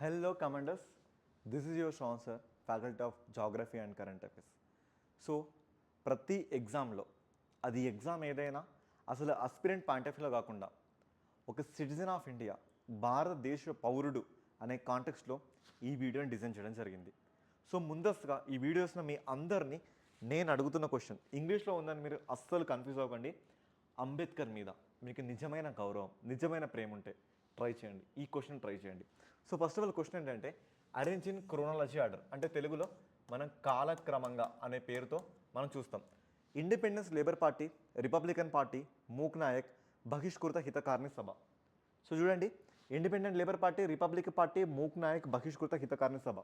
Hello commanders this is your Shaan sir faculty of geography and current Affairs. So ప్రతి ఎగ్జామ్లో అది exam ఏదైనా అసలు అస్పిరెంట్ పాయింట్ ఆఫ్ వ్యూలో కాకుండా ఒక సిటిజన్ ఆఫ్ ఇండియా భారతదేశ పౌరుడు అనే కాంటెక్స్లో ఈ వీడియోని డిజైన్ చేయడం జరిగింది. సో ముందస్తుగా ఈ వీడియోస్లో మీ అందరినీ నేను అడుగుతున్న క్వశ్చన్ ఇంగ్లీష్లో ఉందని మీరు అస్సలు కన్ఫ్యూజ్ అవ్వకండి. అంబేద్కర్ మీద మీకు నిజమైన గౌరవం నిజమైన ప్రేమ ఉంటే ట్రై చేయండి. ఈ క్వశ్చన్ ట్రై చేయండి. So first of all question ఏంటంటే అరేంజ్ ఇన్ క్రోనాలజీ ఆర్డర్ అంటే తెలుగులో మనం కాలక్రమంగా అనే పేరుతో మనం చూస్తాం. Independence labour party republican party Mook Nayak Bahishkrit Hitakarini Sabha so చూడండి independent labour party republic party Mook Nayak Bahishkrit Hitakarini Sabha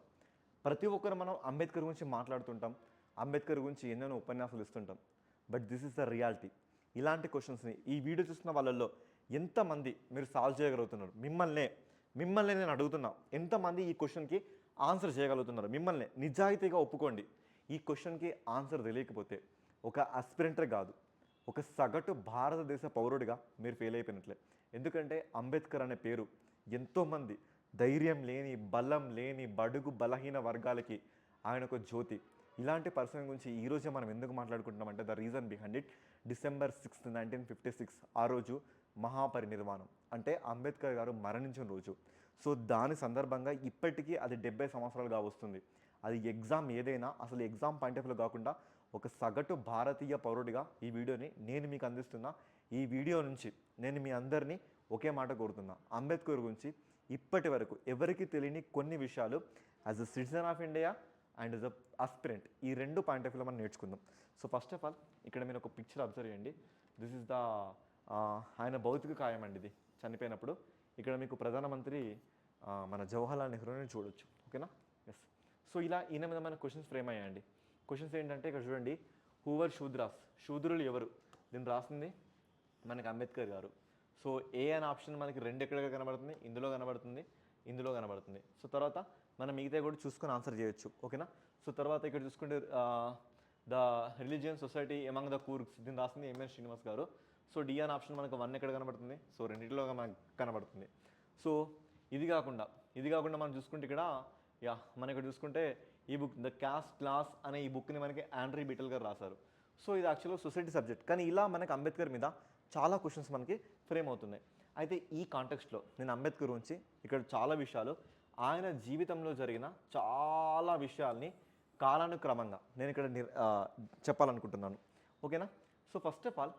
ప్రతి ఒక్కరు మనం అంబేద్కర్ గురించి మాట్లాడుతుంటాం అంబేద్కర్ గురించి ఎన్నెన్నో ఉపన్యాసాలు ఇస్తుంటాం. But this is the reality ఇలాంటి క్వశ్చన్స్ని ఈ వీడియో చూస్తున్న వాళ్ళల్లో ఎంతమంది మీరు సాల్వ్ చేయగలుగుతున్నారు? మిమ్మల్నే మిమ్మల్ని నేను అడుగుతున్నా ఎంతమంది ఈ క్వశ్చన్కి ఆన్సర్ చేయగలుగుతున్నారు? మిమ్మల్ని నిజాయితీగా ఒప్పుకోండి. ఈ క్వశ్చన్కి ఆన్సర్ తెలియకపోతే ఒక అస్పిరెంటర్ కాదు ఒక సగటు భారతదేశ పౌరుడిగా మీరు ఫెయిల్ అయిపోయినట్లే. ఎందుకంటే అంబేద్కర్ అనే పేరు ఎంతోమంది ధైర్యం లేని బలం లేని బడుగు బలహీన వర్గాలకి ఆయన ఒక జ్యోతి. ఇలాంటి పర్సన్ గురించి ఈరోజే మనం ఎందుకు మాట్లాడుకుంటున్నామంటే the reason behind it December sixth nineteen fifty six ఆ రోజు మహాపరినిర్వాణం. అంటే అంబేద్కర్ గారు మరణించిన రోజు. సో దాని సందర్భంగా ఇప్పటికీ అది డెబ్బై సంవత్సరాలుగా వస్తుంది. అది ఎగ్జామ్ ఏదైనా అసలు ఎగ్జామ్ పాయింట్ ఆఫ్ కాకుండా ఒక సగటు భారతీయ పౌరుడిగా ఈ వీడియోని నేను మీకు అందిస్తున్న. ఈ వీడియో నుంచి నేను మీ అందరినీ ఒకే మాట కోరుతున్నా. అంబేద్కర్ గురించి ఇప్పటి వరకు ఎవరికి తెలియని కొన్ని విషయాలు as a citizen of India and as a aspirant ఈ రెండు పాయింట్ ఆఫ్ వ్యూలో మనం నేర్చుకుందాం. సో ఫస్ట్ ఆఫ్ ఆల్ ఇక్కడ మీరు ఒక పిక్చర్ అబ్జర్వ్ చేయండి. దిస్ ఇస్ ద ఆయన భౌతిక కాయం అండి ఇది. చనిపోయినప్పుడు ఇక్కడ మీకు ప్రధానమంత్రి మన జవహర్లాల్ నెహ్రూని చూడొచ్చు. ఓకేనా? ఎస్ సో ఇలా ఈయన మీద మన క్వశ్చన్స్ ఫ్రేమ్ అయ్యాయండి. క్వశ్చన్స్ ఏంటంటే ఇక్కడ చూడండి. హూవర్ శూద్రాస్ శూద్రులు ఎవరు? దీన్ని రాసింది మనకి అంబేద్కర్ గారు. సో ఏ అనే ఆప్షన్ మనకి రెండు ఎక్కడ కనబడుతుంది? ఇందులో కనబడుతుంది. ఇందులో కనబడుతుంది. సో తర్వాత మనం మిగతా కూడా చూసుకొని ఆన్సర్ చేయొచ్చు. ఓకేనా? సో తర్వాత ఇక్కడ చూసుకుంటే the religion society among the Coorgs దీన్ని రాసింది M N Srinivas garu. So D అనే ఆప్షన్ మనకు వన్ ఎక్కడ కనబడుతుంది? సో రెండింటిలో మనకు కనబడుతుంది. సో ఇది కాకుండా ఇది కాకుండా మనం చూసుకుంటే ఇక్కడ యా మనం ఇక్కడ చూసుకుంటే ఈ బుక్ ద క్యాస్ట్ క్లాస్ అనే ఈ బుక్ని మనకి ఆండ్రీ బిటల్ గారు రాశారు. సో ఇది యాక్చువల్గా సొసైటీ సబ్జెక్ట్ కానీ ఇలా మనకి అంబేద్కర్ మీద చాలా క్వశ్చన్స్ మనకి ఫ్రేమ్ అవుతున్నాయి. అయితే ఈ కాంటెక్స్ట్లో నేను అంబేద్కర్ గురించి ఇక్కడ చాలా విషయాలు ఆయన జీవితంలో జరిగిన చాలా విషయాల్ని కాలానుక్రమంగా నేను ఇక్కడ నిర్ చెప్పాలనుకుంటున్నాను. ఓకేనా? సో ఫస్ట్ ఆఫ్ ఆల్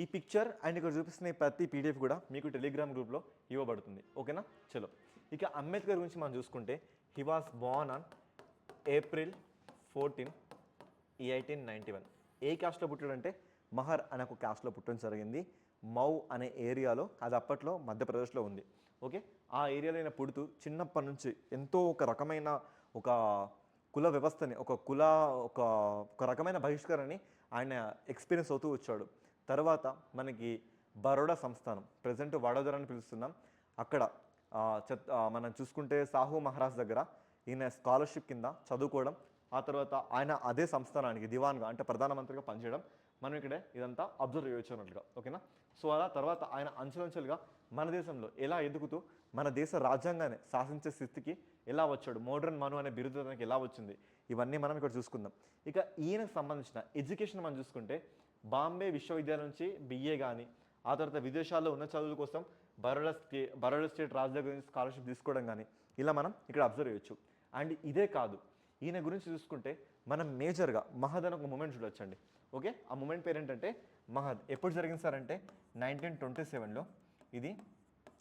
ఈ పిక్చర్ అండ్ ఇక్కడ చూపిస్తున్న ప్రతి పీడిఎఫ్ కూడా మీకు టెలిగ్రామ్ గ్రూప్లో ఇవ్వబడుతుంది. ఓకేనా చలో. ఇక అంబేద్కర్ గురించి మనం చూసుకుంటే he was born on April fourteen eighteen ninety one a క్యాస్ట్లో పుట్టాడంటే మహర్ అనే ఒక క్యాస్ట్లో పుట్టడం జరిగింది. మౌ అనే ఏరియాలో అది అప్పట్లో మధ్యప్రదేశ్లో ఉంది. ఓకే ఆ ఏరియాలో ఆయన పుడుతూ చిన్నప్పటి నుంచి ఎంతో ఒక రకమైన ఒక కుల వ్యవస్థని ఒక కుల ఒక ఒక రకమైన బహిష్కరణని ఆయన ఎక్స్పీరియన్స్ అవుతూ వచ్చాడు. తర్వాత మనకి బరోడా సంస్థానం ప్రజెంట్ వడోదర అని పిలుస్తున్నాం. అక్కడ చెత్ మనం చూసుకుంటే సాహు మహారాజ్ దగ్గర ఈయన స్కాలర్షిప్ కింద చదువుకోవడం ఆ తర్వాత ఆయన అదే సంస్థానానికి దివాన్గా అంటే ప్రధానమంత్రిగా పనిచేయడం మనం ఇక్కడ ఇదంతా అబ్జర్వ్ చేయొచ్చు అన్నట్లుగా ఓకేనా? సో అలా తర్వాత ఆయన అంచెలంచెలుగా మన దేశంలో ఎలా ఎదుగుతూ మన దేశ రాజ్యాంగాన్ని శాసించే స్థితికి ఎలా వచ్చాడు మోడర్న్ మను అనే బిరుదు తనకి ఎలా వచ్చింది ఇవన్నీ మనం ఇక్కడ చూసుకుందాం. ఇక ఈయనకు సంబంధించిన ఎడ్యుకేషన్ మనం చూసుకుంటే బాంబే విశ్వవిద్యాలయం నుంచి బిఏ కానీ ఆ తర్వాత విదేశాల్లో ఉన్న చదువుల కోసం బరోడా స్టే బరోడా స్టేట్ రాజధాని గురించి స్కాలర్షిప్ తీసుకోవడం కానీ ఇలా మనం ఇక్కడ అబ్జర్వ్ చేయొచ్చు. అండ్ ఇదే కాదు ఈయన గురించి చూసుకుంటే మనం మేజర్గా మహద్ అని ఒక మూమెంట్ చూడొచ్చండి. ఓకే? ఆ మూమెంట్ పేరు ఏంటంటే మహద్. ఎప్పుడు జరిగింది సార్ అంటే నైన్టీన్ ట్వంటీ సెవెన్లో ఇది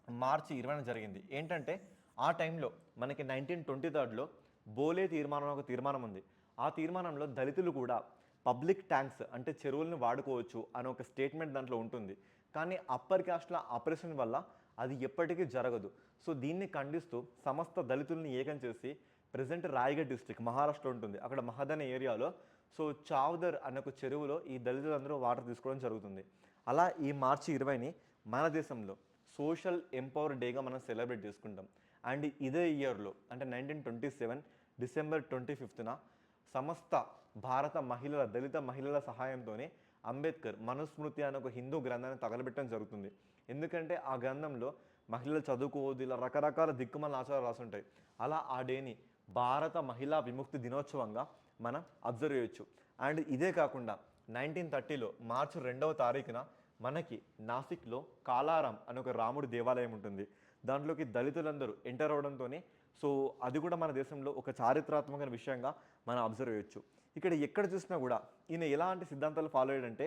మార్చి ఇరవైన జరిగింది. ఏంటంటే ఆ టైంలో మనకి నైన్టీన్ ట్వంటీ థర్డ్లో బోలే తీర్మానం ఒక తీర్మానం ఉంది. ఆ తీర్మానంలో దళితులు కూడా పబ్లిక్ ట్యాంక్స్ అంటే చెరువులను వాడుకోవచ్చు అనే ఒక స్టేట్మెంట్ దాంట్లో ఉంటుంది. కానీ అప్పర్ కాస్ట్ల ఆపరేషన్ వల్ల అది ఎప్పటికీ జరగదు. సో దీన్ని ఖండిస్తూ సమస్త దళితుల్ని ఏకం చేసి ప్రజెంట్ రాయగఢ్ డిస్ట్రిక్ట్ మహారాష్ట్ర ఉంటుంది. అక్కడ మహదన ఏరియాలో సో చావ్దర్ అనే ఒక చెరువులో ఈ దళితులందరూ వాటర్ తీసుకోవడం జరుగుతుంది. అలా ఈ మార్చి ఇరవైని మన దేశంలో సోషల్ ఎంపవర్ డేగా మనం సెలబ్రేట్ చేసుకుంటాం. అండ్ ఇదే ఇయర్లో అంటే nineteen twenty seven December twenty ఫిఫ్త్న సమస్త భారత మహిళల దళిత మహిళల సహాయంతోనే అంబేద్కర్ మనుస్మృతి అనే ఒక హిందూ గ్రంథాన్ని తగలబెట్టడం జరుగుతుంది. ఎందుకంటే ఆ గ్రంథంలో మహిళలు చదువుకోవద్దు ఇలా రకరకాల దిక్కుమల ఆచారాలు రాసుంటాయి. అలా ఆ డేని భారత మహిళా విముక్తి దినోత్సవంగా మనం అబ్జర్వ్ చేయొచ్చు. అండ్ ఇదే కాకుండా నైన్టీన్ థర్టీలో మార్చి రెండవ తారీఖున మనకి నాసిక్లో కాలారాం అనే ఒక రాముడి దేవాలయం ఉంటుంది. దాంట్లోకి దళితులందరూ ఎంటర్ అవడంతోనే సో అది కూడా మన దేశంలో ఒక చారిత్రాత్మక విషయంగా మనం అబ్జర్వ్ చేయొచ్చు. ఇక్కడ ఎక్కడ చూసినా కూడా ఈయన ఎలాంటి సిద్ధాంతాలు ఫాలో అయ్యాడంటే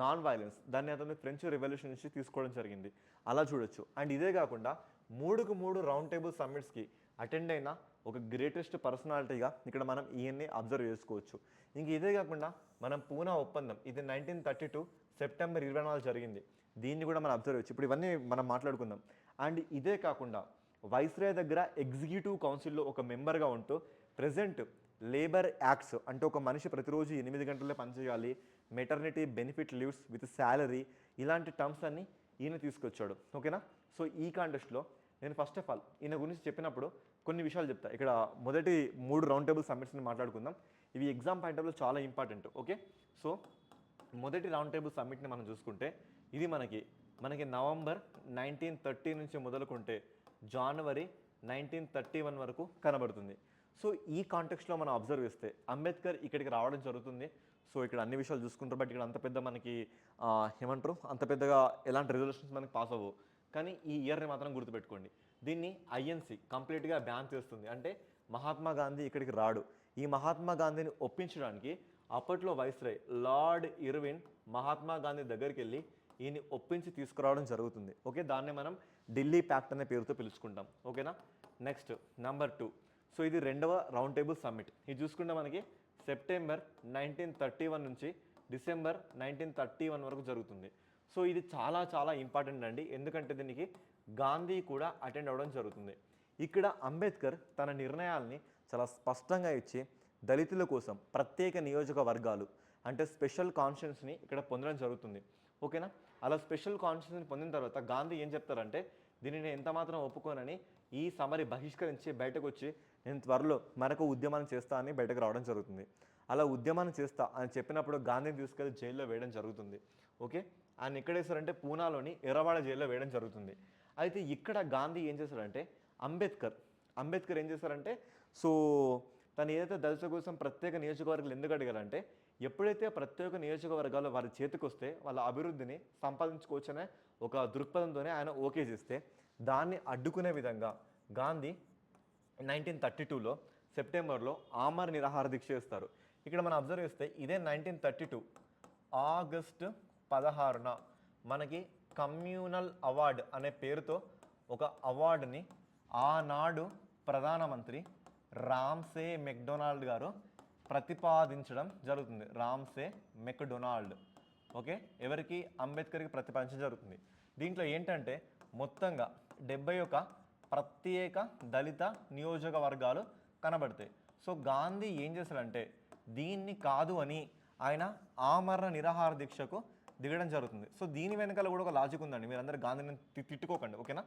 నాన్ వైలెన్స్ దాన్ని అతను ఫ్రెంచ్ రెవల్యూషన్ నుంచి తీసుకోవడం జరిగింది. అలా చూడొచ్చు. అండ్ ఇదే కాకుండా మూడుకు మూడు రౌండ్ టేబుల్ సమ్మిట్స్కి అటెండ్ అయిన ఒక గ్రేటెస్ట్ పర్సనాలిటీగా ఇక్కడ మనం ఈయన్ని అబ్జర్వ్ చేసుకోవచ్చు. ఇంక ఇదే కాకుండా మనం పూనా ఒప్పందం ఇది నైన్టీన్ థర్టీ టూ సెప్టెంబర్ ఇరవై నాలుగు జరిగింది. దీన్ని కూడా మనం అబ్జర్వ్ చేయొచ్చు. ఇప్పుడు ఇవన్నీ మనం మాట్లాడుకుందాం. అండ్ ఇదే కాకుండా వైస్రాయ్ దగ్గర ఎగ్జిక్యూటివ్ కౌన్సిల్లో ఒక మెంబర్గా ఉంటూ ప్రజెంట్ లేబర్ యాక్ట్స్ అంటే ఒక మనిషి ప్రతిరోజు ఎనిమిది గంటలే పనిచేయాలి maternity benefit leaves with salary ఇలాంటి టర్మ్స్ అన్నీ ఈయన తీసుకొచ్చాడు. ఓకేనా సో ఈ కాంటెస్ట్లో నేను ఫస్ట్ ఆఫ్ ఆల్ ఈయన గురించి చెప్పినప్పుడు కొన్ని విషయాలు చెప్తా. ఇక్కడ మొదటి మూడు రౌండ్ టేబుల్ సమ్మిట్స్ని మాట్లాడుకుందాం. ఇవి ఎగ్జామ్ పాయింట్ ఆఫ్ చాలా ఇంపార్టెంట్ ఓకే సో మొదటి రౌండ్ టేబుల్ సమ్మిట్ని మనం చూసుకుంటే ఇది మనకి మనకి నవంబర్ నైన్టీన్ థర్టీ నుంచి మొదలుకుంటే జనవరి నైన్టీన్ థర్టీ వన్ వరకు కనబడుతుంది. సో ఈ కాంటెక్స్లో మనం అబ్జర్వ్ చేస్తే అంబేద్కర్ ఇక్కడికి రావడం జరుగుతుంది. సో ఇక్కడ అన్ని విషయాలు చూసుకుంటారు. బట్ ఇక్కడ అంత పెద్ద మనకి ఏమంటారు? అంత పెద్దగా ఎలాంటి రెజల్యూషన్స్ మనకి పాస్ అవ్వవు. కానీ ఈ ఇయర్ని మాత్రం గుర్తుపెట్టుకోండి. దీన్ని ఐఎన్సి కంప్లీట్గా బ్యాన్ చేస్తుంది. అంటే మహాత్మా గాంధీ ఇక్కడికి రాడు. ఈ మహాత్మా గాంధీని ఒప్పించడానికి అప్పట్లో viceroy Lord Irwin Mahatma Gandhi దగ్గరికి వెళ్ళి ఈయన్ని ఒప్పించి తీసుకురావడం జరుగుతుంది. ఓకే? దాన్ని మనం ఢిల్లీ ప్యాక్ట్ అనే పేరుతో పిలుచుకుంటాం. ఓకేనా? నెక్స్ట్ నెంబర్ టూ సో ఇది రెండవ రౌండ్ టేబుల్ సమ్మిట్. ఇది చూసుకుంటే మనకి సెప్టెంబర్ నైన్టీన్ థర్టీ వన్ నుంచి డిసెంబర్ నైన్టీన్ థర్టీ వన్ వరకు జరుగుతుంది. సో ఇది చాలా చాలా ఇంపార్టెంట్ అండి. ఎందుకంటే దీనికి గాంధీ కూడా అటెండ్ అవ్వడం జరుగుతుంది. ఇక్కడ అంబేద్కర్ తన నిర్ణయాల్ని చాలా స్పష్టంగా ఇచ్చి దళితుల కోసం ప్రత్యేక నియోజకవర్గాలు అంటే స్పెషల్ కాన్షియన్స్ని ఇక్కడ పొందడం జరుగుతుంది. ఓకేనా? అలా స్పెషల్ కాన్షియన్స్ని పొందిన తర్వాత గాంధీ ఏం చెప్తారంటే దీనిని ఎంతమాత్రం ఎంత మాత్రం ఒప్పుకోనని ఈ సమరి బహిష్కరించి బయటకు వచ్చి నేను త్వరలో మరొక ఉద్యమాన్ని చేస్తా అని బయటకు రావడం జరుగుతుంది. అలా ఉద్యమాన్ని చేస్తా అని చెప్పినప్పుడు గాంధీని తీసుకెళ్ళి జైల్లో వేయడం జరుగుతుంది. ఓకే? ఆయన ఎక్కడ పూనాలోని ఎర్రవాడ జైల్లో వేయడం జరుగుతుంది. అయితే ఇక్కడ గాంధీ ఏం చేశారంటే అంబేద్కర్ అంబేద్కర్ ఏం చేశారంటే సో తను ఏదైతే దళితుల కోసం ప్రత్యేక నియోజకవర్గాలు ఎందుకు అడిగారంటే ఎప్పుడైతే ప్రత్యేక నియోజకవర్గాలు వారి చేతికి వస్తే వాళ్ళ అభివృద్ధిని సంపాదించుకోవచ్చనే ఒక దృక్పథంతోనే ఆయన ఓకే చేస్తే దాన్ని అడ్డుకునే విధంగా గాంధీ నైన్టీన్ థర్టీ టూలో సెప్టెంబర్లో ఆమర్ నిరాహార దీక్ష చేస్తారు. ఇక్కడ మనం అబ్జర్వ్ చేస్తే ఇదే నైన్టీన్ థర్టీ టూ ఆగస్టు పదహారున మనకి కమ్యూనల్ అవార్డ్ అనే పేరుతో ఒక అవార్డుని ఆనాడు ప్రధానమంత్రి రామ్సే మెక్డొనాల్డ్ గారు ప్రతిపాదించడం జరుగుతుంది. Ramsay MacDonald. ఓకే? ఎవరికి? అంబేద్కర్కి ప్రతిపాదించడం జరుగుతుంది. దీంట్లో ఏంటంటే మొత్తంగా డెబ్బై ఒక ప్రత్యేక దళిత నియోజకవర్గాలు కనబడతాయి. సో గాంధీ ఏం చేశాడంటే దీన్ని కాదు అని ఆయన ఆమరణ నిరాహార దీక్షకు దిగడం జరుగుతుంది. సో దీని వెనకాల కూడా ఒక లాజిక్ ఉందండి. మీరందరూ గాంధీని తిట్టుకోకండి ఓకేనా?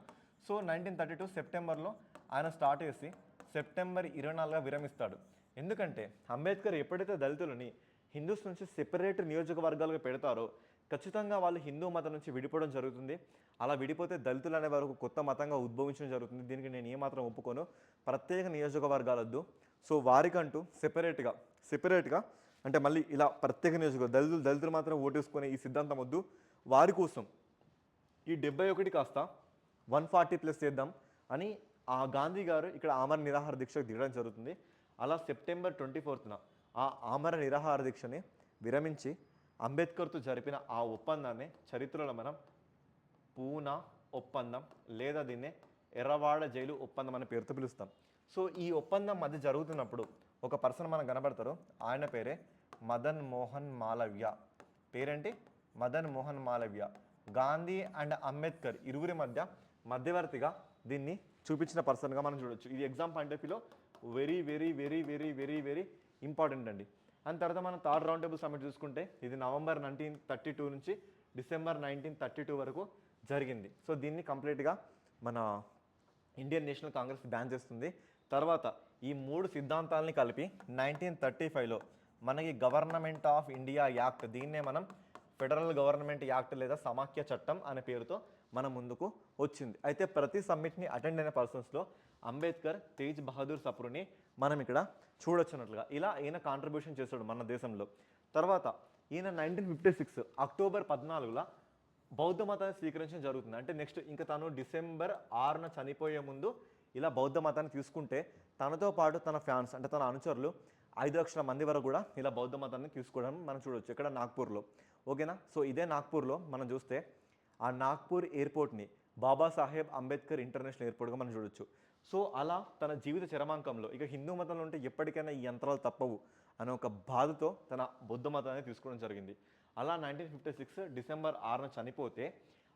సో నైన్టీన్ థర్టీ టూ సెప్టెంబర్లో ఆయన స్టార్ట్ చేసి సెప్టెంబర్ ఇరవై నాలుగుగా విరమిస్తాడు. ఎందుకంటే అంబేద్కర్ ఎప్పుడైతే దళితులని హిందూస్ నుంచి సెపరేట్ నియోజకవర్గాలుగా పెడతారో ఖచ్చితంగా వాళ్ళు హిందూ మతం నుంచి విడిపోవడం జరుగుతుంది. అలా విడిపోతే దళితులు అనే వారు కొత్త మతంగా ఉద్భవించడం జరుగుతుంది. దీనికి నేను ఏమాత్రం ఒప్పుకోను. ప్రత్యేక నియోజకవర్గాలొద్దు. సో వారికంటూ సెపరేట్గా సెపరేట్గా అంటే మళ్ళీ ఇలా ప్రత్యేక నియోజకవర్గం దళితులు దళితులు మాత్రం ఓటేసుకునే ఈ సిద్ధాంతం వద్దు. వారి కోసం ఈ డెబ్బై ఒకటి కాస్త వన్ ఫార్టీ ప్లస్ చేద్దాం అని ఆ గాంధీ గారు ఇక్కడ ఆమర నిరాహార దీక్షకు దిగడం జరుగుతుంది. అలా సెప్టెంబర్ ట్వంటీ ఫోర్త్న ఆ ఆమర నిరాహార దీక్షని విరమించి అంబేద్కర్తో జరిపిన ఆ ఒప్పందాన్ని చరిత్రలో మనం పూనా ఒప్పందం లేదా దీన్నే ఎర్రవాడ జైలు ఒప్పందం అనే పేరుతో పిలుస్తాం. సో ఈ ఒప్పందం మధ్య జరుగుతున్నప్పుడు ఒక పర్సన్ మనం కనబడతారు. ఆయన పేరే మదన్ మోహన్ మాలవ్య. పేరేంటి? మదన్ మోహన్ మాలవ్య. గాంధీ అండ్ అంబేద్కర్ ఇరువురి మధ్య మధ్యవర్తిగా దీన్ని చూపించిన పర్సన్గా మనం చూడొచ్చు. ఇది ఎగ్జామ్ పాయింట్ ఆఫ్ వ్యూలో very very very very very very important అండి. అండ్ తర్వాత మనం థర్డ్ రౌండ్ టేబుల్ సమ్మిట్ చూసుకుంటే ఇది నవంబర్ నైన్టీన్ థర్టీ టూ నుంచి డిసెంబర్ నైన్టీన్ థర్టీ టూ వరకు జరిగింది. సో దీన్ని కంప్లీట్గా మన ఇండియన్ నేషనల్ కాంగ్రెస్ బ్యాన్ చేస్తుంది. తర్వాత ఈ మూడు సిద్ధాంతాలని కలిపి నైన్టీన్ థర్టీ ఫైవ్లో మనకి గవర్నమెంట్ ఆఫ్ ఇండియా యాక్ట్ దీన్నే మనం ఫెడరల్ గవర్నమెంట్ యాక్ట్ లేదా సమాఖ్య చట్టం అనే పేరుతో మన ముందుకు వచ్చింది. అయితే ప్రతి సమ్మిట్ని అటెండ్ అయిన పర్సన్స్లో అంబేద్కర్ తేజ్ బహదూర్ సప్రుని మనం ఇక్కడ చూడొచ్చినట్లుగా ఇలా ఈయన కాంట్రిబ్యూషన్ చేశాడు మన దేశంలో. తర్వాత ఈయన నైన్టీన్ ఫిఫ్టీ సిక్స్ అక్టోబర్ పద్నాలుగులో బౌద్ధ మతాన్ని స్వీకరించడం జరుగుతుంది. అంటే నెక్స్ట్ ఇంకా తను డిసెంబర్ ఆరున చనిపోయే ముందు ఇలా బౌద్ధ మతాన్ని తీసుకుంటే తనతో పాటు తన ఫ్యాన్స్ అంటే తన అనుచరులు ఐదు లక్షల మంది వరకు కూడా ఇలా బౌద్ధ మతాన్ని తీసుకోవడం మనం చూడవచ్చు ఇక్కడ నాగ్పూర్లో. ఓకేనా? సో ఇదే నాగ్పూర్లో మనం చూస్తే ఆ నాగ్పూర్ ఎయిర్పోర్ట్ని బాబాసాహెబ్ అంబేద్కర్ ఇంటర్నేషనల్ ఎయిర్పోర్ట్గా మనం చూడొచ్చు. సో అలా తన జీవిత చరమాంకంలో ఇక హిందూ మతంలో ఉంటే ఎప్పటికైనా ఈ యంత్రాలు తప్పవు అనే ఒక బాధతో తన బుద్ధ మతాన్ని తీసుకోవడం జరిగింది. అలా నైన్టీన్ ఫిఫ్టీ సిక్స్ డిసెంబర్ ఆరున చనిపోతే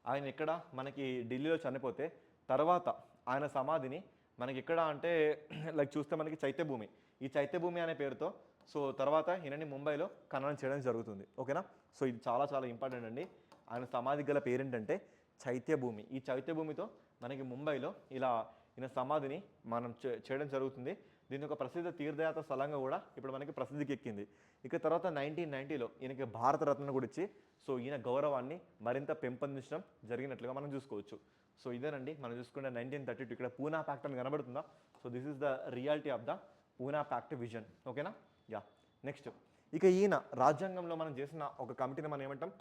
ఆయన ఇక్కడ మనకి ఢిల్లీలో చనిపోతే తర్వాత ఆయన సమాధిని మనకి ఎక్కడ అంటే లైక్ చూస్తే మనకి చైత్యభూమి. ఈ చైత్యభూమి అనే పేరుతో సో తర్వాత ఈయనని ముంబైలో ఖననం చేయడం జరుగుతుంది. ఓకేనా సో ఇది చాలా చాలా ఇంపార్టెంట్ అండి. ఆయన సమాధి గల పేరేంటంటే చైత్యభూమి. ఈ చైత్యభూమితో మనకి ముంబైలో ఇలా ఈయన సమాధిని మనం చేయడం జరుగుతుంది. దీని ఒక ప్రసిద్ధ తీర్థయాత్ర స్థలంగా కూడా ఇప్పుడు మనకి ప్రసిద్ధికి ఎక్కింది ఇక తర్వాత నైన్టీన్ నైన్టీలో ఈయనకి భారతరత్న కూడా ఇచ్చి సో ఈయన గౌరవాన్ని మరింత పెంపొందించడం జరిగినట్లుగా మనం చూసుకోవచ్చు. సో ఇదేనండి మనం చూసుకుంటే నైన్టీన్ థర్టీ టూ ఇక్కడ పూనా ప్యాక్ట్ అని కనబడుతుందా? So this is the reality of the Poona pact vision ఓకేనా యా నెక్స్ట్ ఇక ఈయన రాజ్యాంగంలో మనం చేసిన ఒక కమిటీని మనం ఏమంటాం?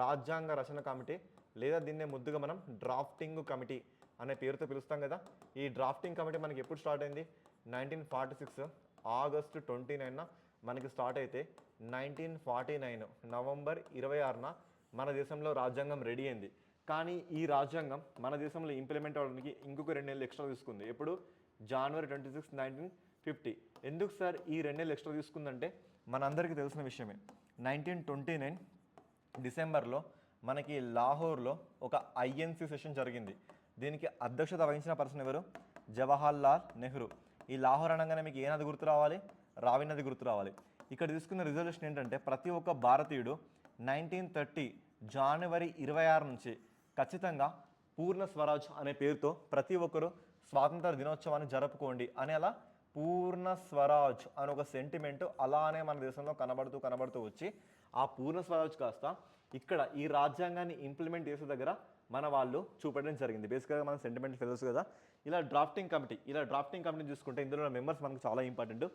రాజ్యాంగ రచన కమిటీ లేదా దీన్నే ముద్దుగా మనం డ్రాఫ్టింగ్ కమిటీ అనే పేరుతో పిలుస్తాం కదా. ఈ డ్రాఫ్టింగ్ కమిటీ మనకి ఎప్పుడు స్టార్ట్ అయింది? Nineteen forty six August twenty నైన్న మనకి స్టార్ట్ అయితే నైన్టీన్ ఫార్టీ నైన్ నవంబర్ ఇరవై ఆరున మన దేశంలో రాజ్యాంగం రెడీ అయింది. కానీ ఈ రాజ్యాంగం మన దేశంలో ఇంప్లిమెంట్ అవ్వడానికి ఇంకొక రెండు నెలలు ఎక్స్ట్రా తీసుకుంది. ఎప్పుడు? January twenty six nineteen fifty ఎందుకు సార్ ఈ రెండు నెలలు ఎక్స్ట్రా తీసుకుందంటే మనందరికీ తెలిసిన విషయమే. నైన్టీన్ ట్వంటీ నైన్ డిసెంబర్లో మనకి లాహోర్లో ఒక ఐఎన్సి సెషన్ జరిగింది. దీనికి అధ్యక్షత వహించిన పర్సన్ ఎవరు? జవహర్ లాల్ నెహ్రూ. ఈ లాహోర్ అనగానే మీకు ఏ నది గుర్తు రావాలి? రావి నది గుర్తు రావాలి. ఇక్కడ తీసుకున్న రిజల్యూషన్ ఏంటంటే ప్రతి ఒక్క భారతీయుడు నైన్టీన్ థర్టీ జనవరి ఇరవై ఆరు నుంచి ఖచ్చితంగా పూర్ణ స్వరాజ్ అనే పేరుతో ప్రతి ఒక్కరూ స్వాతంత్ర దినోత్సవాన్ని జరుపుకోండి అని అలా పూర్ణ స్వరాజ్ అని ఒక సెంటిమెంట్ అలానే మన దేశంలో కనబడుతూ కనబడుతూ వచ్చి ఆ పూర్ణ స్వరాజ్ కాస్త ఇక్కడ ఈ రాజ్యాంగాన్ని ఇంప్లిమెంట్ చేసే దగ్గర మన వాళ్ళు చూపడం జరిగింది. బేసిక్గా మన సెంటిమెంట్ తెలుసు కదా. ఇలా డ్రాఫ్టింగ్ కమిటీ ఇలా డ్రాఫ్టింగ్ కమిటీ చూసుకుంటే ఇందులో మెంబర్స్ మనకు చాలా important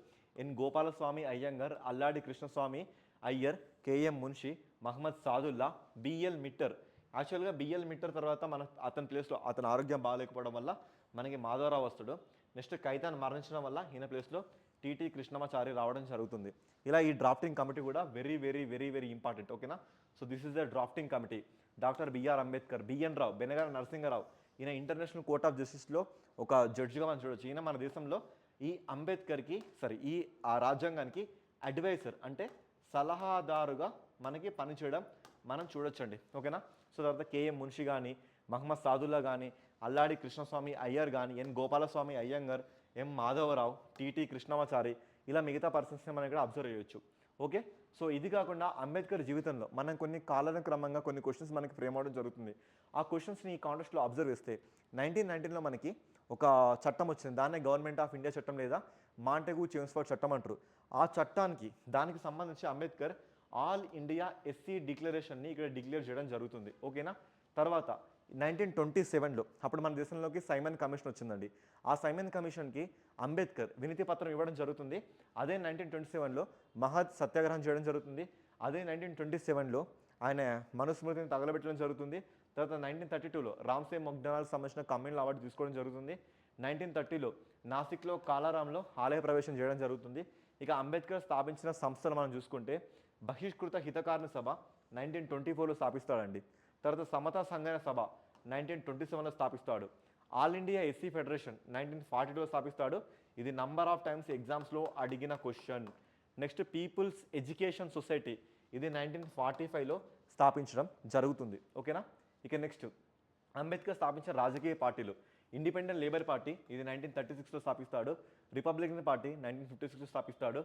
N Gopalaswami Ayyangar Alladi Krishnaswami Ayyar K M Munshi Mohammad Saadulla B L Mitter. యాక్చువల్గా బిఎల్ మిట్టర్ తర్వాత మన అతని ప్లేస్లో అతని ఆరోగ్యం బాగాలేకపోవడం వల్ల మనకి మాధవరావు వస్తాడు. నెక్స్ట్ కైతాన్ మరణించడం వల్ల ఈయన ప్లేస్లో టీటీ కృష్ణమాచారి రావడం జరుగుతుంది. ఇలా ఈ డ్రాఫ్టింగ్ కమిటీ కూడా very very very very important ఓకేనా so this is the drafting committee doctor B R Ambedkar B N Rau Benegal Narasimha Rao ఈయన ఇంటర్నేషనల్ కోర్ట్ ఆఫ్ జస్టిస్లో ఒక జడ్జిగా మనం చూడొచ్చు. ఈయన మన దేశంలో ఈ అంబేద్కర్కి సారీ ఈ ఆ రాజ్యాంగానికి అడ్వైజర్ అంటే సలహాదారుగా మనకి పనిచేయడం మనం చూడొచ్చండి. ఓకేనా? సో తర్వాత కేఎం మున్షి కానీ మహమ్మద్ సాదుల్లా కానీ అల్లాడి కృష్ణస్వామి అయ్యర్ కానీ N Gopalaswami Ayyangar M Madhava Rao T T Krishnamachari ఇలా మిగతా పర్సన్స్ని మనం ఇక్కడ అబ్జర్వ్ చేయొచ్చు. ఓకే? సో ఇది కాకుండా అంబేద్కర్ జీవితంలో మనం కొన్ని కాలానుక్రమంగా కొన్ని క్వశ్చన్స్ మనకి ఫ్రేమ్ అవడం జరుగుతుంది. ఆ క్వశ్చన్స్ని ఈ కాంటెస్ట్లో అబ్జర్వ్ చేస్తే నైన్టీన్ నైన్టీన్లో మనకి ఒక చట్టం వచ్చింది. దాన్నే గవర్నమెంట్ ఆఫ్ ఇండియా చట్టం లేదా మాంటెగు చేమ్స్ఫర్డ్ చట్టం అంటారు. ఆ చట్టానికి దానికి సంబంధించి Ambedkar all India S C డిక్లరేషన్ని ఇక్కడ డిక్లేర్ చేయడం జరుగుతుంది. ఓకేనా తర్వాత నైన్టీన్ ట్వంటీ సెవెన్లో అప్పుడు మన దేశంలోకి సైమన్ కమిషన్ వచ్చిందండి. ఆ సైమన్ కమిషన్కి అంబేద్కర్ వినతి పత్రం ఇవ్వడం జరుగుతుంది. అదే నైన్టీన్ ట్వంటీ సెవెన్లో మహత్ సత్యాగ్రహం చేయడం జరుగుతుంది. అదే నైన్టీన్ ట్వంటీ సెవెన్లో ఆయన మనుస్మృతిని తగలబెట్టడం జరుగుతుంది. తర్వాత నైన్టీన్ థర్టీ టూలో రామ్సే మొగ్డనాల్ సంబంధించిన కమ్యూనల్ అవార్డు తీసుకోవడం జరుగుతుంది. నైన్టీన్ థర్టీలో నాసిక్లో కాలారాంలో ఆలయ ప్రవేశం చేయడం జరుగుతుంది. ఇక అంబేద్కర్ స్థాపించిన సంస్థలు మనం చూసుకుంటే బహిష్కృత హితకారణ సభ నైన్టీన్ ట్వంటీ ఫోర్లో స్థాపిస్తాడండి. తర్వాత సమతా సంఘ సభ నైన్టీన్ ట్వంటీ సెవెన్లో స్థాపిస్తాడు. All India SC federation nineteen forty టూలో స్థాపిస్తాడు. ఇది నంబర్ ఆఫ్ టైమ్స్ ఎగ్జామ్స్లో అడిగిన question next people's education society ఇది నైన్టీన్ ఫార్టీ ఫైవ్లో స్థాపించడం జరుగుతుంది. ఓకేనా ఇక నెక్స్ట్ అంబేద్కర్ స్థాపించిన రాజకీయ పార్టీలు. ఇండిపెండెంట్ లేబర్ పార్టీ ఇది నైన్టీన్ థర్టీ సిక్స్లో స్థాపిస్తాడు. రిపబ్లికన్ పార్టీ నైన్టీన్ ఫిఫ్టీ సిక్స్లో స్థాపిస్తాడు.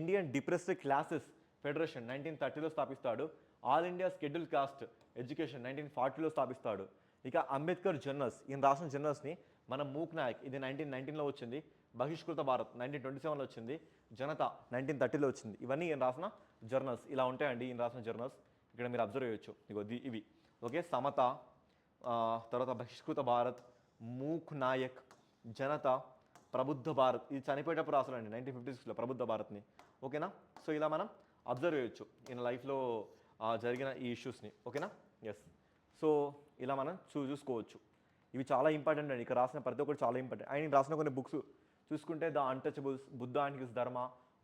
Indian depressed classes federation nineteen థర్టీలో స్థాపిస్తాడు. All India scheduled caste education nineteen ఫార్టీలో స్థాపిస్తాడు. ఇక అంబేద్కర్ జర్నల్స్ ఈయన రాసిన జర్నల్స్ని మన మూక్ నాయక్ ఇది నైన్టీన్ నైన్టీన్లో వచ్చింది. బహిష్కృత భారత్ నైన్టీన్ ట్వంటీ సెవెన్లో వచ్చింది. జనత నైన్టీన్ థర్టీలో వచ్చింది. ఇవన్నీ ఈయన రాసిన జర్నల్స్. ఇలా ఉంటాయండి ఈయన రాసిన జర్నల్స్. ఇక్కడ మీరు అబ్జర్వ్ చేయొచ్చు. ఇగో ఇవి. ఓకే సమత తర్వాత బహిష్కృత భారత్ మూక్ నాయక్ జనత ప్రబుద్ధ భారత్. ఇది చనిపోయేటప్పుడు రాసాలండి నైన్టీన్ ఫిఫ్టీ సిక్స్లో ప్రబుద్ధ భారత్ని. ఓకేనా? సో ఇలా మనం అబ్జర్వ్ చేయొచ్చు. ఈయన లైఫ్లో జరిగిన ఈ ఇష్యూస్ని ఓకేనా? ఎస్ సో ఇలా మనం చూ చూసుకోవచ్చు ఇవి చాలా ఇంపార్టెంట్ అండి. ఇక్కడ రాసిన ప్రతి ఒక్కటి చాలా ఇంపార్టెంట్. ఆయన రాసిన కొన్ని బుక్స్ చూసుకుంటే the untouchables Buddha and his dharma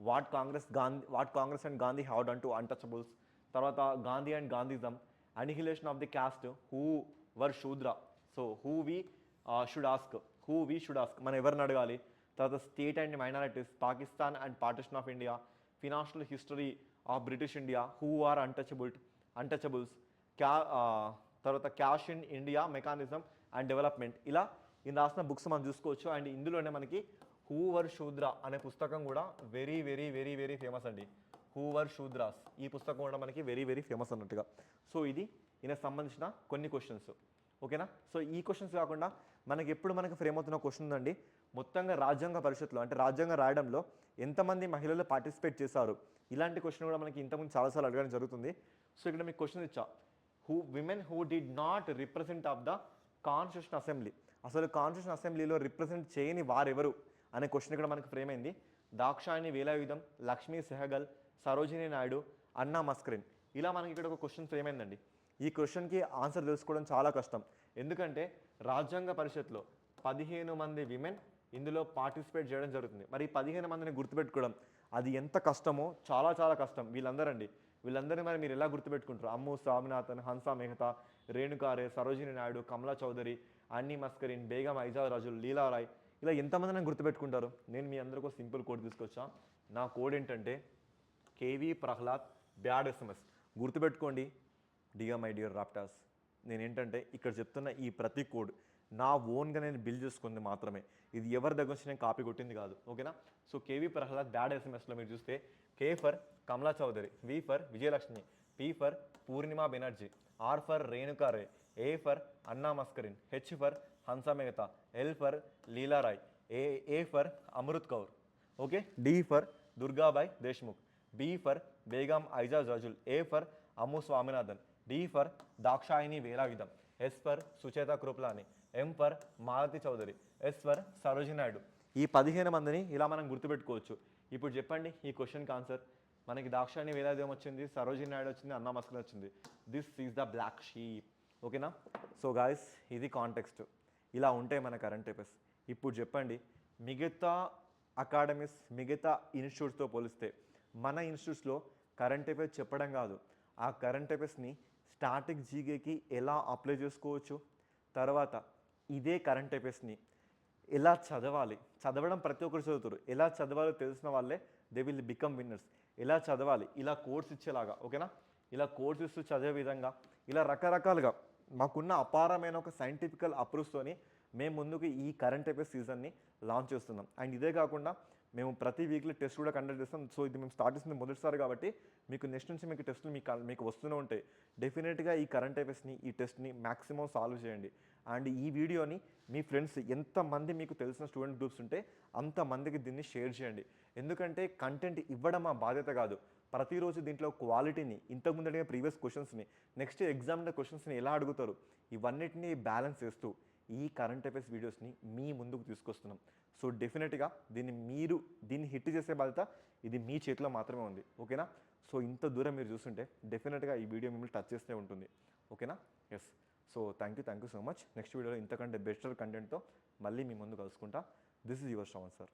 what Congress Gandhi what Congress and Gandhi have done to untouchables తర్వాత Gandhi and Gandhism annihilation of the caste who were Shudra. So who we should ask who we should ask మనం ఎవరిని అడగాలి? తర్వాత state and minorities Pakistan and partition of India financial history of British India who are untouchable untouchables క్యా తర్వాత cash in India mechanism and development. ఇలా ఈయన రాసిన books మనం చూసుకోవచ్చు. అండ్ ఇందులోనే మనకి హూవర్ శూద్ర అనే పుస్తకం కూడా very very very very famous అండి. Who were Shudras? ఈ పుస్తకం కూడా మనకి వెరీ వెరీ ఫేమస్ అన్నట్టుగా. సో ఇది ఈయనకు సంబంధించిన కొన్ని క్వశ్చన్స్ ఓకేనా? సో ఈ క్వశ్చన్స్ కాకుండా మనకి ఎప్పుడు మనకి ఫ్రేమ్ అవుతున్న క్వశ్చన్ ఉందండి? మొత్తంగా రాజ్యాంగ పరిషత్లో అంటే రాజ్యాంగం రాయడంలో ఎంతమంది మహిళలు పార్టిసిపేట్ చేశారు? ఇలాంటి క్వశ్చన్ కూడా మనకి ఇంతకుముందు చాలాసార్లు అడగడం జరుగుతుంది. సో ఇక్కడ మీకు క్వశ్చన్ ఇచ్చా. Who women who did not represent of the constitution assembly అసలు కాన్స్టిట్యూషన్ అసెంబ్లీలో రిప్రజెంట్ చేయని వారెవరు అనే క్వశ్చన్ ఇక్కడ మనకి ఫ్రేమ్ అయింది. దాక్షాయణి వేలాయుధం లక్ష్మీ సెహగల్ సరోజిని నాయుడు అన్నా మస్కరిన్. ఇలా మనకి ఇక్కడ ఒక క్వశ్చన్ ఫ్రేమ్ అయిందండి. ఈ క్వశ్చన్కి ఆన్సర్ తెలుసుకోవడం చాలా కష్టం. ఎందుకంటే రాజ్యాంగ పరిషత్లో పదిహేను మంది విమెన్ ఇందులో పార్టిసిపేట్ చేయడం జరుగుతుంది. మరి ఈ పదిహేను మందిని గుర్తుపెట్టుకోవడం అది ఎంత కష్టమో చాలా చాలా కష్టం. వీళ్ళందరండి. వీళ్ళందరినీ మరి మీరు ఎలా గుర్తుపెట్టుకుంటారు? అమ్ము స్వామినాథన్ హన్సా మెహతా రేణుకారే సరోజిని నాయుడు కమలా చౌదరి అన్నీ మస్కరిన్ బేగం ఐజాద్ రాజులు లీలారాయ్. ఇలా ఎంతమంది నన్ను గుర్తుపెట్టుకుంటారు? నేను మీ అందరికీ సింపుల్ కోడ్ తీసుకొచ్చా. నా కోడ్ ఏంటంటే K V Prahlad bad SMS. గుర్తుపెట్టుకోండి. డియర్ మై డియర్ రాప్టాస్ నేను ఏంటంటే ఇక్కడ చెప్తున్న ఈ ప్రతి కోడ్ నా ఓన్గా నేను బిల్ చేసుకుంది మాత్రమే. ఇది ఎవరి దగ్గర నుంచి నేను కాపీ కొట్టింది కాదు. ఓకేనా? So K V Prahlad bad ఎస్ఎంఎస్లో మీరు చూస్తే K for Kamala Chaudhary V for Vijayalakshmi P for Purnima Banerjee R for Renuka Ray A for Anna Mascarene H for Hansa Mehta L for Leela Roy A A for Amrit Kaur. Okay? D for Durgabai Deshmukh B for Begum Aizaz Rasul A for Ammu Swaminathan D for Dakshayani Velayudhan S for Sucheta Kripalani M for Malati Chaudhary S for Sarojini Naidu. ఈ పదిహేను మందిని ఇలా మనం గుర్తుపెట్టుకోవచ్చు. ఇప్పుడు చెప్పండి ఈ క్వశ్చన్కి ఆన్సర్ మనకి దాక్షాయిని వేలాయుధం వచ్చింది సరోజిని నాయుడు వచ్చింది అన్నా మస్కన్ వచ్చింది. This is the black sheep ఓకేనా సో గాయస్ ఇది కాంటెక్స్ట్ ఇలా ఉంటాయి మన కరెంట్ అఫైర్స్ ఇప్పుడు చెప్పండి మిగతా అకాడమీస్ మిగతా ఇన్స్టిట్యూట్స్తో పోలిస్తే మన ఇన్స్టిట్యూట్స్లో కరెంట్ అఫైర్స్ చెప్పడం కాదు. ఆ కరెంట్ అఫైర్స్ని స్టాటిక్ జీకేకి ఎలా అప్లై చేసుకోవచ్చు? తర్వాత ఇదే కరెంట్ అఫేర్స్ని ఎలా చదవాలి? చదవడం ప్రతి ఒక్కరు చదువుతారు. ఎలా చదవాలో తెలిసిన వాళ్ళే దే విల్ బికమ్ విన్నర్స్ ఎలా చదవాలి? ఇలా కోర్స్ ఇచ్చేలాగా ఓకేనా ఇలా కోర్స్ ఇస్తూ చదివే విధంగా ఇలా రకరకాలుగా మాకున్న అపారమైన ఒక సైంటిఫికల్ అప్రూవ్స్తోని మేము ముందుకు ఈ కరెంట్ అఫేర్స్ సీజన్ని లాంచ్ చేస్తున్నాం. అండ్ ఇదే కాకుండా మేము ప్రతి వీక్లో టెస్ట్ కూడా కండక్ట్ చేస్తాం. సో ఇది మేము స్టార్ట్ చేసింది మొదటిసారి కాబట్టి మీకు నెక్స్ట్ నుంచి మీకు టెస్టులు మీకు మీకు వస్తూనే ఉంటాయి. డెఫినెట్గా ఈ కరెంట్ అఫేర్స్ని ఈ టెస్ట్ని మ్యాక్సిమం సాల్వ్ చేయండి. అండ్ ఈ వీడియోని మీ ఫ్రెండ్స్ ఎంతమంది మీకు తెలిసిన స్టూడెంట్ గ్రూప్స్ ఉంటే అంతమందికి దీన్ని షేర్ చేయండి. ఎందుకంటే కంటెంట్ ఇవ్వడం మా బాధ్యత కాదు. ప్రతిరోజు దీంట్లో క్వాలిటీని ఇంతకుముందు అడిగిన ప్రీవియస్ క్వశ్చన్స్ని నెక్స్ట్ ఎగ్జామ్లో క్వశ్చన్స్ని ఎలా అడుగుతారు ఇవన్నిటిని బ్యాలెన్స్ చేస్తూ ఈ కరెంట్ అఫైర్స్ వీడియోస్ని మీ ముందుకు తీసుకొస్తున్నాం. సో డెఫినెట్గా దీన్ని మీరు దీన్ని హిట్ చేసే బాధ్యత ఇది మీ చేతిలో మాత్రమే ఉంది. ఓకేనా? సో ఇంత దూరం మీరు చూస్తుంటే డెఫినెట్గా ఈ వీడియో మిమ్మల్ని టచ్ చేస్తూనే ఉంటుంది. ఓకేనా? Yes so thank you thank you so much next వీడియోలో ఇంతకంటే బెస్టర్ కంటెంట్తో మళ్ళీ మీ ముందు కలుసుకుంటా. This is your Shravan sir